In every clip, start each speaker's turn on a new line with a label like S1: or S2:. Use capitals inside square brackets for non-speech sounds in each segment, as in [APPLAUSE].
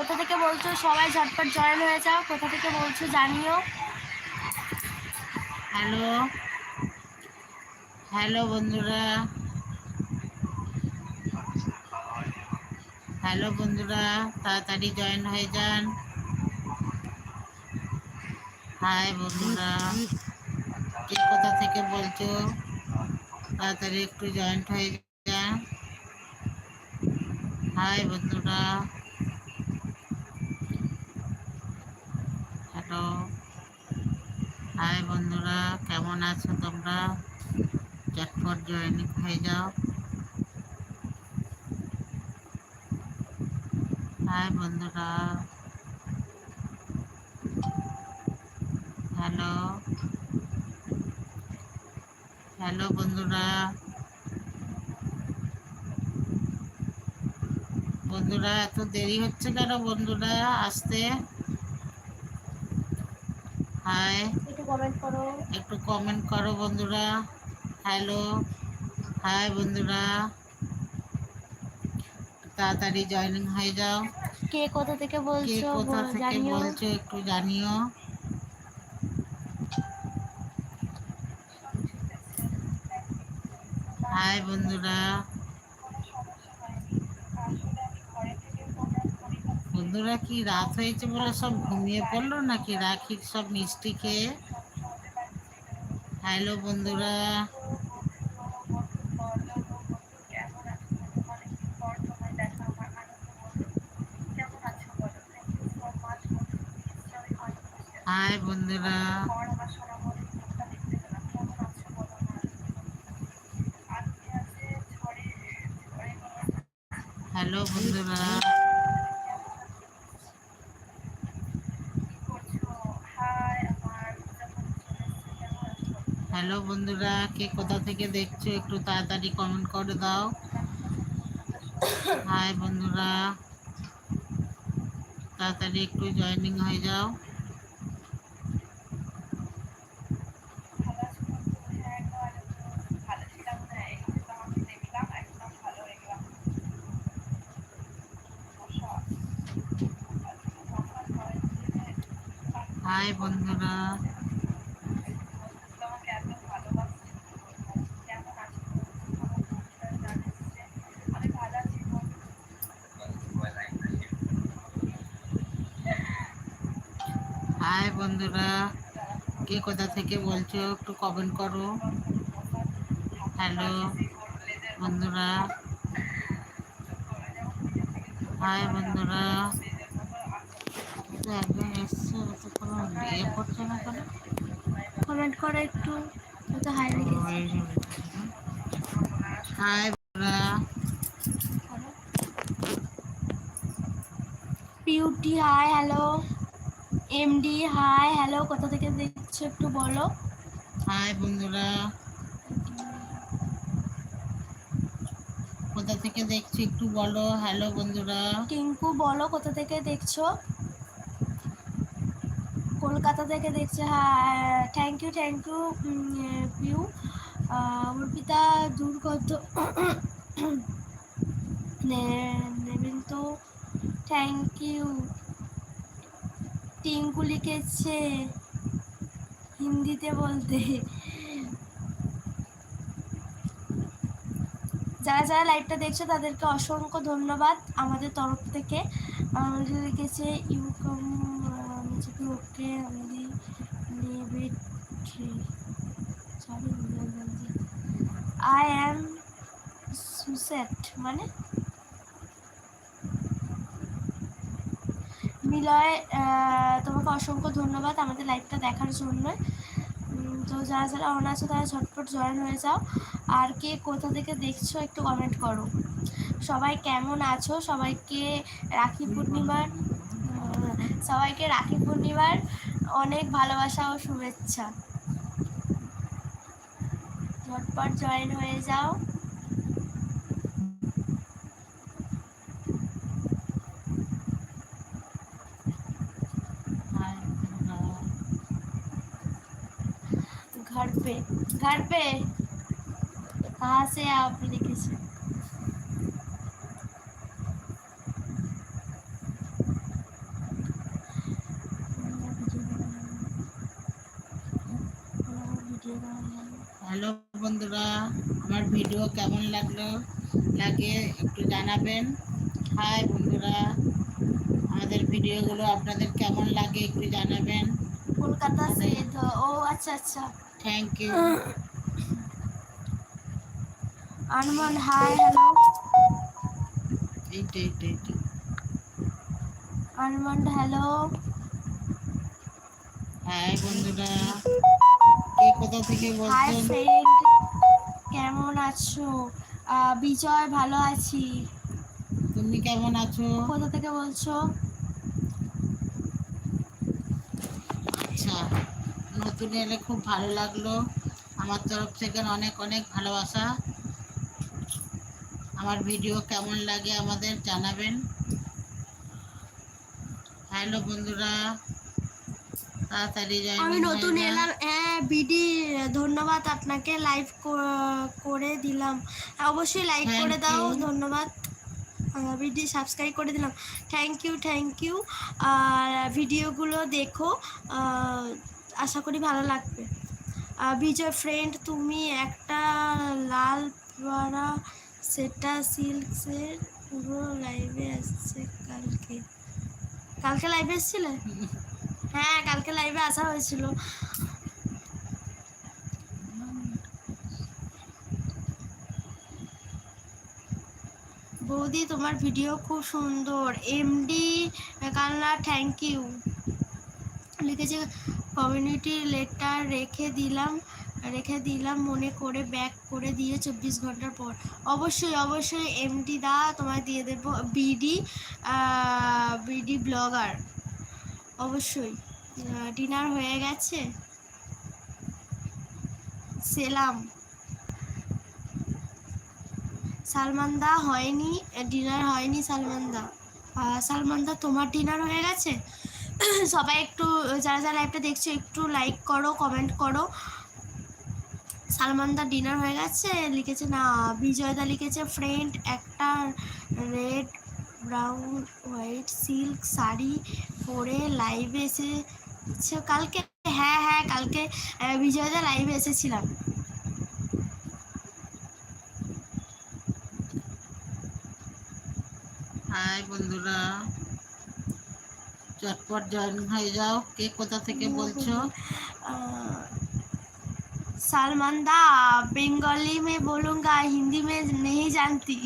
S1: কোথা থেকে বলছো? সবাই ঝটপট জয়েন হয়ে যাও। কোথা থেকে বলছো জানিও।
S2: হ্যালো। হ্যালো বন্ধুরা। হ্যালো বন্ধুরা, তাড়াতাড়ি জয়েন হয়ে যান। হাই বন্ধুরা, কে কোথা থেকে বলছো? তাড়াতাড়ি একটু জয়েন্ট হয়ে যান। হাই বন্ধুরা হ্যালো হাই বন্ধুরা, কেমন আছো তোমরা? চটপট জয়েনিং হয়ে যাও। হাই বন্ধুরা। হ্যালো। হ্যালো বন্ধুরা। বন্ধুরা, এত দেরি হচ্ছে কেন বন্ধুরা? আসতে।
S1: একটু কমেন্ট করো।
S2: একটু কমেন্ট করো বন্ধুরা। হ্যালো হাই বন্ধুরা। তাড়াতাড়ি জয়েনিং হয়ে যাও।
S1: কে কোথা থেকে বলছো
S2: কোথা থেকে বলছো একটু জানিও। হাই বন্ধুরা। বন্ধুরা কি রাত হয়েছে বলে সব ঘুমিয়ে পড়ল নাকি? রাখির সব মিষ্টি খেয়ে হ্যালো বন্ধুরা। হাই বন্ধুরা। হ্যালো বন্ধুরা। হ্যালো বন্ধুরা, কে কোথা থেকে দেখছ একটু তাড়াতাড়ি কমেন্ট করে দাও। হাই বন্ধুরা, তাড়াতাড়ি একটু জয়নিং হয়ে যাও হাই বন্ধুরা হাই বন্ধুরা কে কোথা থেকে বলছো একটু কমেন্ট করো। হ্যালো বন্ধুরা। হাই বন্ধুরা। একদম এসছে কোনো ইয়ে করছে না কেন?
S1: কমেন্ট করো একটু তো হাই
S2: হাই বন্ধুরা।
S1: Piuti hi hello MD hi hello কোথা থেকে দেখছ একটু বলো?
S2: হাই বন্ধুরা। কোথা থেকে দেখছ একটু বলো হ্যালো বন্ধুরা।
S1: টিঙ্কু বলো কোথা থেকে দেখছ? কলকাতা থেকে দেখছে হ্যাঁ thank you thank you Piu Arpita দুর্গত [COUGHS] নেবেন তো থ্যাংক ইউ টিঙ্কু লিখেছে। হিন্দিতে বলতে। যারা যারা লাইভটা দেখছ, তাদেরকে অসংখ্য ধন্যবাদ। আমাদের তরফ থেকে আমাদের লিখেছে ইউ কাম নিজেকে ওকে নেবে সরি আই অ্যাম সুসেট মানে আহ, তোমাকে অসংখ্য ধন্যবাদ আমাদের লাইভটা দেখার জন্য। তো যারা যারা অন আছো তারা ঝটপট জয়েন হয়ে যাও। আর কে কোথা থেকে দেখছ একটু কমেন্ট করো। সবাই কেমন আছো? সবাইকে রাখি পূর্ণিমার সবাইকে রাখি পূর্ণিমার অনেক ভালোবাসা ও শুভেচ্ছা। ঝটপট জয়েন হয়ে যাও। घर पे कहाँ से आप लेके से হ্যালো
S2: বন্ধুরা আমার ভিডিও কেমন লাগল লাগে একটু জানাবেন। হাই বন্ধুরা আমাদের ভিডিওগুলো আপনাদের কেমন লাগে একটু জানাবেন।
S1: কলকাতা সে ও আচ্ছা আচ্ছা।
S2: থ্যাংক ইউ
S1: আনমন হাই হ্যালো
S2: এইটা এইটা এইটা
S1: আনমন্ড হ্যালো
S2: হাই বন্ধুরা। কে কোথা থেকে
S1: হাই
S2: বলছেন?
S1: ফ্রেন্ড কেমন আছো? বিজয় ভালো আছি।
S2: তুমি কেমন আছো?
S1: কোথা থেকে বলছো?
S2: আচ্ছা। নতুন এলে খুব ভালো লাগল। আমার তরফ থেকে অনেক অনেক ভালোবাসা। আমার ভিডিও কেমন লাগে আমাদের জানাবেন। হ্যালো বন্ধুরা তাড়াতাড়ি
S1: আমি নতুন এলাম হ্যাঁ বিডি ধন্যবাদ আপনাকে লাইভ করে দিলাম। অবশ্যই লাইক করে দাও ধন্যবাদ। বিডি সাবস্ক্রাইব করে দিলাম। থ্যাংক ইউ থ্যাংক ইউ আর ভিডিওগুলো দেখো আহ, আশা করি ভালো লাগবে। বিজয় ফ্রেন্ড তুমি একটা লাল পাড়া সেটা সিল্কসের পুরো লাইভে আসছে কালকে। কালকে লাইভে এসেছিলে? [LAUGHS] হ্যাঁ কালকে লাইভে আসা হয়েছিল। বৌদি তোমার ভিডিও খুব সুন্দর। এমডি কালনা থ্যাংক ইউ লিখেছে কমিউনিটি লেটার রেখে দিলাম রেখে দিলাম, মনে করে ব্যাক করে দিয়ে চব্বিশ ঘণ্টার পর। অবশ্যই অবশ্যই এমডি দা তোমায় দিয়ে দেবো বিডি বিডি ব্লগার অবশ্যই। ডিনার হয়ে গেছে। সেলাম। সালমান দা হয়নি ডিনার হয়নি সালমান দা। সালমান দা, তোমার ডিনার হয়ে গেছে? [CLEARS THROAT] সবাই একটু যারা যারা লাইভটা দেখছ একটু লাইক করো কমেন্ট করো। সালমান দা ডিনার হয়ে গেছে লিখেছে না বিজয় দা লিখেছে ফ্রেন্ড একটা red brown white silk sari পরে লাইভে এসেছে। কালকে হ্যাঁ হ্যাঁ কালকে আহ, বিজয় দা লাইভে এসেছিলাম।
S2: হাই বন্ধুরা। চটপট জয়েন হয়ে যাও। কে কোথা থেকে বলছো?
S1: সালমান দা বেঙ্গলি মে বলুঙ্গা হিন্দি মে নেই জানতি।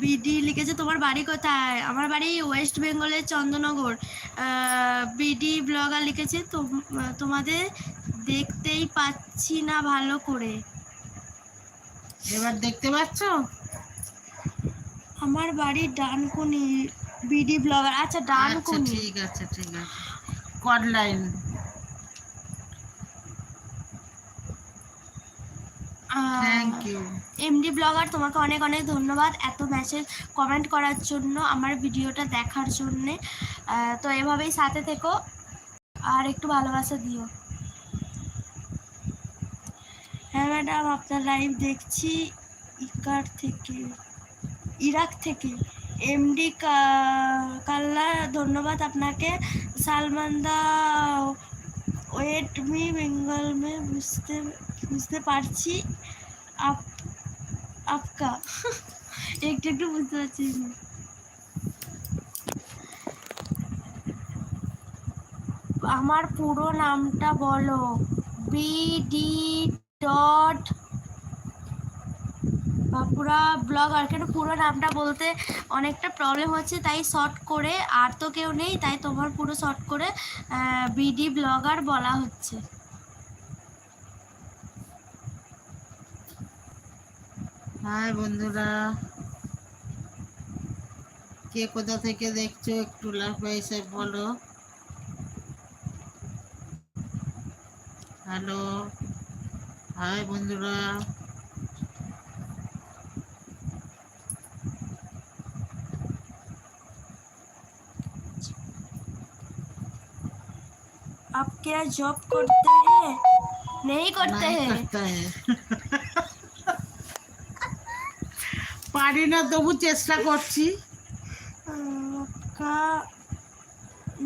S1: বিডি লিখেছে তোমার বাড়ি কোথায়? আমার বাড়ি ওয়েস্ট বেঙ্গলের চন্দ্রনগর বিডি ব্লগার লিখেছে তোম- তোমাদের দেখতেই পাচ্ছি না ভালো করে।
S2: এবার দেখতে পাচ্ছ?
S1: আমার বাড়ি ডানকুনি বিডি ব্লগার। আচ্ছা
S2: আচ্ছা
S1: ডানকুনি।
S2: ঠিক আছে ঠিক আছে। কডলাইন থ্যাংক ইউ
S1: এমডি ব্লগার তোমাকে অনেক অনেক ধন্যবাদ এত মেসেজ কমেন্ট করার জন্য আমার ভিডিওটা দেখার জন্যে। তো এভাবেই সাথে থেকো আর একটু ভালোবাসা দিও। হ্যাঁ ম্যাডাম আপনার লাইভ দেখছি ইকার থেকে ইরাক থেকে। এমডি কাল্লা ধন্যবাদ আপনাকে। সালমান দা ওয়েট মি, বেঙ্গল মে, বুঝতে বুঝতে পারছি। আপ, আপকা। [LAUGHS] একটু একটু বুঝতে পারছি। আমার পুরো নামটা বলো। বিডি ডট বাপুরা ব্লগার কেন পুরো নামটা বলতে অনেকটা প্রবলেম হচ্ছে, তাই শর্ট করে আর তো কেউ নেই, তাই তোমার পুরো শর্ট করে বিডি ব্লগার বলা হচ্ছে।
S2: হাই বন্ধুরা। কে কোথা থেকে দেখছ একটু লাইফে এসে বলো। হ্যালো হাই বন্ধুরা
S1: आप क्या जॉब करते हैं नहीं करते
S2: नहीं
S1: हैं
S2: करता है পারি না তবু চেষ্টা করছি
S1: का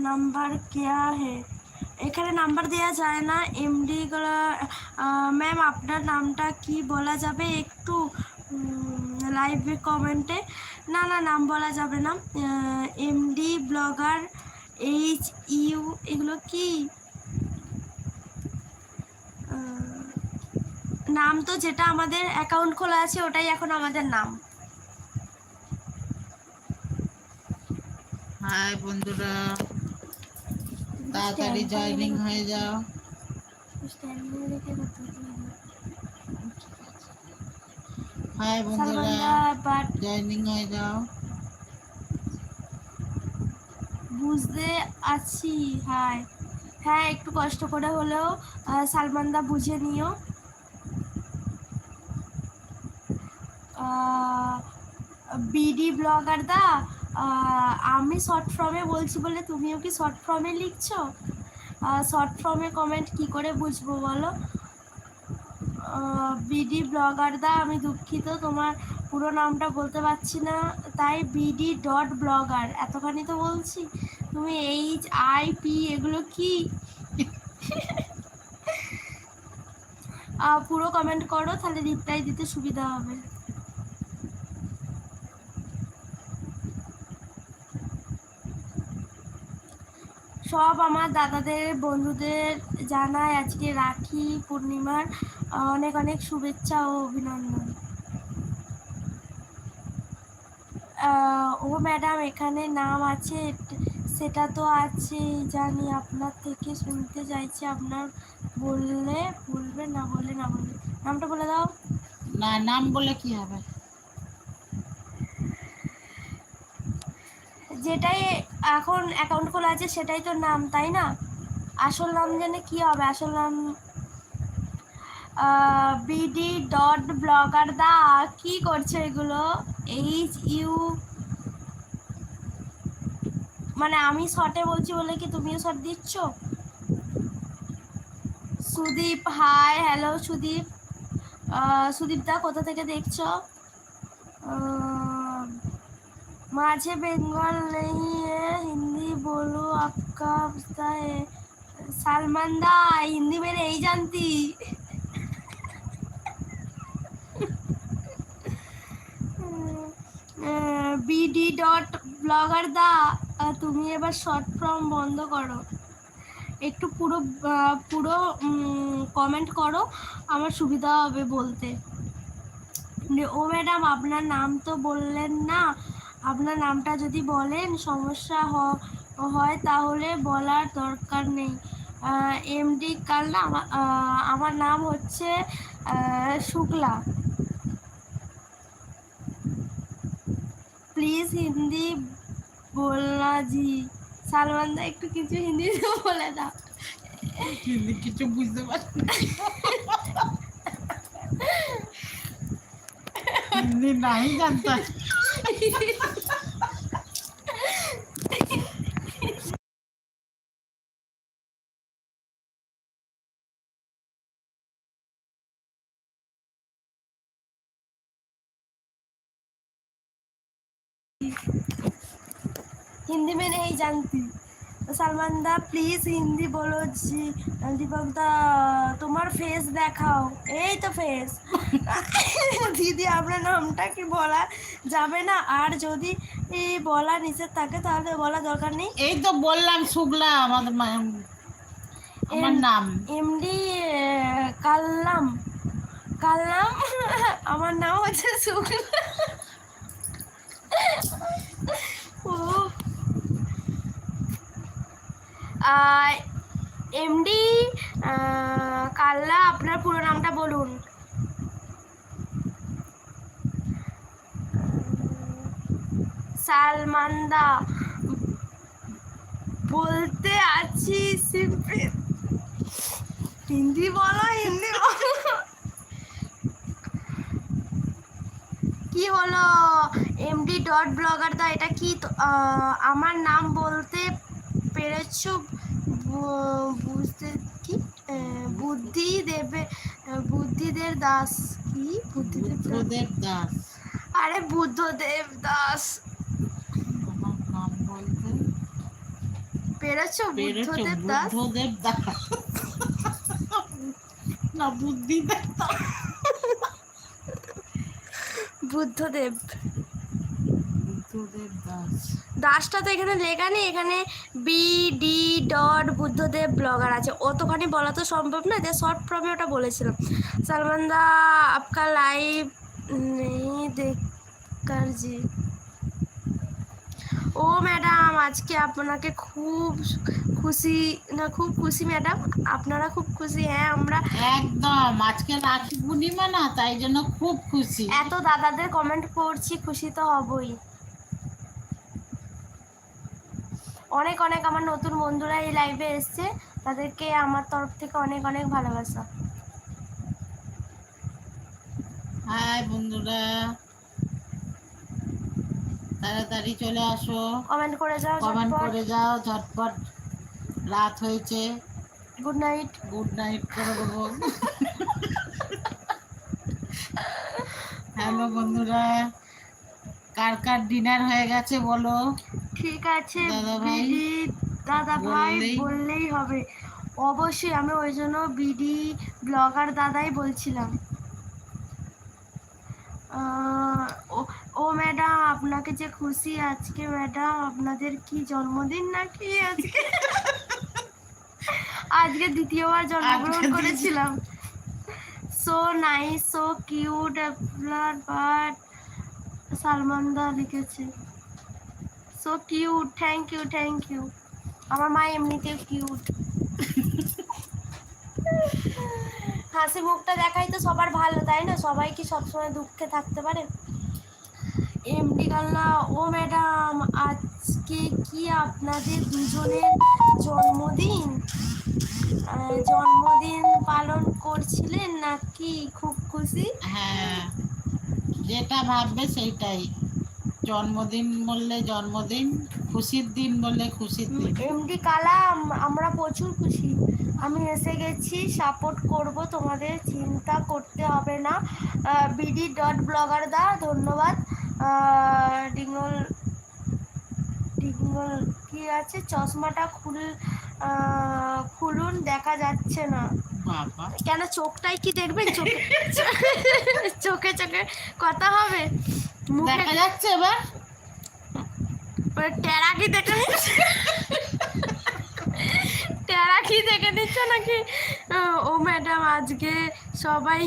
S1: নাম্বার क्या है এখানে নাম্বার দেওয়া যায় না এমডি ম্যাম আপনার নামটা কি বলা যাবে একটু লাইভে কমেন্টে না না নাম বলা যাবে না এমডি ব্লগার এইচ ইউ এগুলো কি নাম তো যেটা আমাদের অ্যাকাউন্ট খোলা আছে ওটাই এখন আমাদের নাম।
S2: হাই বন্ধুরা তাড়াতাড়ি জয়েনিং হয়ে যাও। হাই বন্ধুরা
S1: বাট
S2: জয়েনিং হয়ে যাও।
S1: বুঝতে আছি হাই হ্যাঁ একটু কষ্ট করে হলেও সালমানদা বুঝে নিও। বিডি ব্লগার দা আমি শর্ট ফর্মে বলছি বলে তুমিও কি শর্ট ফর্মে লিখছো? শর্ট ফর্মে কমেন্ট কি করে বুঝব বলো? বিডি ব্লগার দা, আমি দুঃখিত, তোমার পুরো নামটা বলতে পারছি না। তাই বিডি ডট ব্লগার এতখানি তো বলছি। তুমি এইচ আই পি এগুলো কি? পুরো কমেন্ট করো, তাহলে রিপ্লাই দিতে সুবিধা হবে। সব আমার দাদাদের, বন্ধুদের জানাই আজকে রাখি পূর্ণিমার। অনেক অনেক শুভেচ্ছা ও অভিনন্দন। ও ম্যাডাম এখানে নাম আছে, সেটা তো আছে, জানি আপনার থেকে শুনতে চাইছি, আপনার বললে বলবে না বললে না বলবে নামটা বলে দাও।
S2: না, নাম বলে কি হবে?
S1: যেটাই এখন অ্যাকাউন্ট খোলা আছে সেটাই তো নাম, তাই না? আসল নাম জেনে কি হবে? আসল নাম বিডি ডট ব্লগার দা, কি করছে এগুলো? এইচ ইউ মানে আমি শর্টে বলছি বলে কি তুমিও শর্ট দিচ্ছ? Sudip hi hello Sudip. Sudip দা, কোথা থেকে দেখছ? माझे बंगाल नहीं है हिंदी बोलो आपका पता है सलमान दा हिंदी में नहीं जानती বিডি ডট ব্লগার দা আহ, তুমি এবার শর্ট ফর্ম বন্ধ করো একটু পুরো আহ, পুরো কমেন্ট করো আমার সুবিধা হবে বলতে ও ম্যাডাম আপনার নাম তো বললেন না আপনার নামটা যদি বলেন সমস্যা হয় তাহলে বলার দরকার নেই। এমডি কাল না আমার নাম হচ্ছে শুক্লা। প্লিজ হিন্দি বলনা জি সালমান দা একটু কিছু হিন্দি [LAUGHS] বলে দাও।
S2: হিন্দি কিছু বুঝতে পারছি। [LAUGHS] হিন্দি নাই জানতা
S1: हिंदी में नहीं जानती সালমান দা প্লিজ হিন্দি বলো জি। দীপক দা তোমার ফেস দেখাও। এই তো ফেস [LAUGHS] দিদি আপনার নামটা কি বলা যাবে না? আর যদি বলা নিচে থাকে তাহলে বলা দরকার নেই।
S2: এই তো বললাম শুকলা আমাদের আমার নাম।
S1: এমডি কাল্লাম কাল্লাম [LAUGHS] আমার নাম হচ্ছে শুকলা ও এমডি কাল্লা, আপনার পুরো নামটা বলুন। সালমানদা, বলতে আছি সিম্পল হিন্দি বলো হিন্দি বলো। কি হলো? এমডি ডট ব্লগার দা, এটা কি আমার নাম বলতে পেরেছ বুঝতে কি বুদ্ধি দেবে বুদ্ধিদের দাস কি? বুদ্ধিদের দাস? আরে বুদ্ধদেব দাস।
S2: নাম বলতে?
S1: পেরেছ? বুদ্ধদেব দাস?
S2: বুদ্ধদেব দাস। না বুদ্ধিদেব দাস।
S1: বুদ্ধদেব।
S2: বুদ্ধদেব দাস।
S1: দাসটা তো এখানে লেখা নেই এখানে B D dot Buddhadeb blogger আছে। অতখানি বলা তো সম্ভব না যে শর্ট ফর্মে ওটা বলেছিলাম। সলমান দা আপকা লাইভ নেই দেখার জি। ও ম্যাডাম আজকে আপনাকে খুব খুশি না খুব খুশি ম্যাডাম আপনারা খুব খুশি হ্যাঁ আমরা
S2: একদম আজকে রাখি পূর্ণিমা না তাই জন্য খুব খুশি।
S1: এত দাদাদের কমেন্ট করছি খুশি তো হবই। অনেক অনেক আমার নতুন বন্ধুরা এই লাইভে এসছে। তাদেরকে আমার তরফ থেকে অনেক অনেক ভালোবাসা।
S2: হাই বন্ধুরা। তাড়াতাড়ি চলে আসো।
S1: কমেন্ট করে যাও
S2: কমেন্ট করে যাও ঝটপট। রাত হয়েছে।
S1: গুড নাইট
S2: গুড নাইট করে দেবো। [LAUGHS] হ্যালো বন্ধুরা। কার কার ডিনার হয়ে গেছে বলো?
S1: ঠিক আছে বিডি দাদা ভাই
S2: বললেই-
S1: হবে। অবশ্যই আমি ওই জন্য বিডি ব্লগার দাদাই বলছিলাম। ও- ও ম্যাডাম আপনাকে যে খুশি আজকে ম্যাডাম আপনাদের কি জন্মদিন নাকি আজকে? [LAUGHS] আজকে দ্বিতীয়বার জন্মগ্রহণ করেছিলাম। সো নাইস সো কিউট আপনার বাট সালমান দা লিখেছে। So cute thank you thank you আমার মা এমনিতেও কিউট হাসি মুখটা দেখাই তো সবার ভালো, তাই না? সবাই কি সবসময় দুঃখে থাকতে পারে? এমডি কাল্লা ও ম্যাডাম, আজকে কি আপনাদের দুজনের জন্মদিন? জন্মদিন পালন করছিলেন নাকি? খুব খুশি?
S2: হ্যাঁ যেটা ভাববে সেইটাই। জন্মদিন বললে জন্মদিন খুশির দিন বললে খুশির দিন।
S1: এমডি কালাম আমরা প্রচুর খুশি। আমি এসে গেছি সাপোর্ট করব তোমাদের চিন্তা করতে হবে না। বিডি ডট ব্লগার দা ধন্যবাদ। ডিঙ্গল ডিঙ্গল কি আছে? চশমাটা খুল খুলুন দেখা যাচ্ছে না। কেন চোখটাই কি দেখবেন? চোখে চোখে চোখে কথা হবে?
S2: দেখা যাচ্ছে এবার।
S1: টেরা কি দেখে নিচ্ছে। টেরা কি দেখে নিচ্ছ নাকি? ও ম্যাডাম আজকে সবাই